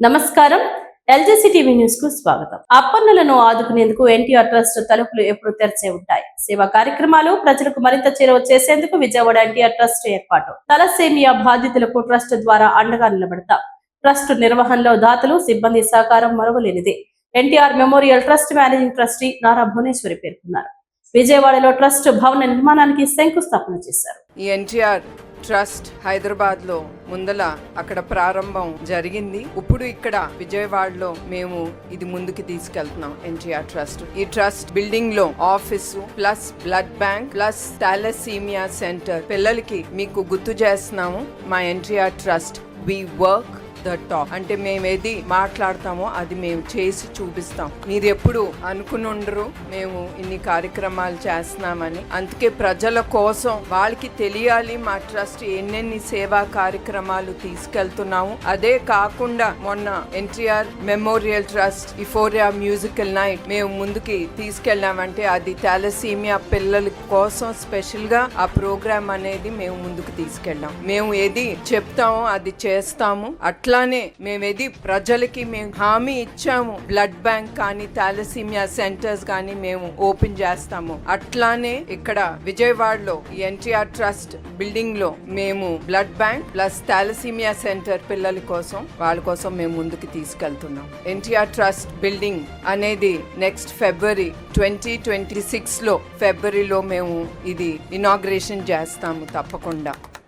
నమస్కారం. ఎల్జేసీ టీవీ న్యూస్కు స్వాగతం. అప్పన్నులను ఆదుకునేందుకు ఎన్టీఆర్ ట్రస్ట్ తలుపులు ఎప్పుడు తెరిచే ఉంటాయి. సేవా కార్యక్రమాలు ప్రజలకు మరింత చేరువ చేసేందుకు విజయవాడ ఎన్టీఆర్ ట్రస్ట్ ఏర్పాటు. తలసేమియా బాధితులకు ట్రస్ట్ ద్వారా అండగా నిలబడతాం. ట్రస్ట్ నిర్వహణలో దాతలు సిబ్బంది సహకారం మరువలేనిది. NTR memorial trust managing trustee Nara Bhuvaneshwari పేర్కొన్నారు. విజయవాడలో ట్రస్ట్ భవన నిర్మాణానికి శంకుస్థాపన చేశారు. ఎన్టీఆర్ ట్రస్ట్ హైదరాబాద్లో ముందల అక్కడ ప్రారంభం జరిగింది. ఇప్పుడు ఇక్కడ విజయవాడలో మేము ఇది ముందుకు తీసుకెళ్తున్నాం ఎన్టీఆర్ ట్రస్ట్. ఈ ట్రస్ట్ బిల్డింగ్లో office plus blood bank plus thalassemia centre. పిల్లలకి మీకు గుర్తు చేస్తున్నాము మా NTR trust. We work the talk అంటే మేము ఏది మాట్లాడతామో అది మేము చేసి చూపిస్తాం. మీరు ఎప్పుడు అనుకుని ఉండరు మేము ఇన్ని కార్యక్రమాలు చేస్తున్నామని. అందుకే ప్రజల కోసం వాళ్ళకి తెలియాలి మా ట్రస్ట్ ఎన్నెన్ని సేవా కార్యక్రమాలు తీసుకెళ్తున్నాము. అదే కాకుండా మొన్న NTR memorial trust euphoria musical night మేము ముందుకి తీసుకెళ్ళామంటే అది థాలసీమియా పిల్లల కోసం స్పెషల్గా ఆ ప్రోగ్రామ్ అనేది మేము ముందుకు తీసుకెళ్ళాం. మేము ఏది చెప్తామో అది చేస్తాము. అట్లా అట్లానే మేము ప్రజలకి మేము హామీ ఇచ్చాము. బ్లడ్ బ్యాంక్ కానీ థాలసీమియా సెంటర్స్ కానీ మేము ఓపెన్ చేస్తాము. అట్లానే ఇక్కడ విజయవాడలో ఎన్టీఆర్ ట్రస్ట్ బిల్డింగ్లో మేము blood bank plus thalassemia centre పిల్లల కోసం వాళ్ళ కోసం మేము ముందుకు తీసుకెళ్తున్నాం. ఎన్టీఆర్ ట్రస్ట్ బిల్డింగ్ అనేది నెక్స్ట్ ఫిబ్రవరి ట్వంటీ ట్వంటీ సిక్స్లో ఫిబ్రవరిలో మేము ఇది ఇనాగ్రేషన్ చేస్తాము తప్పకుండా.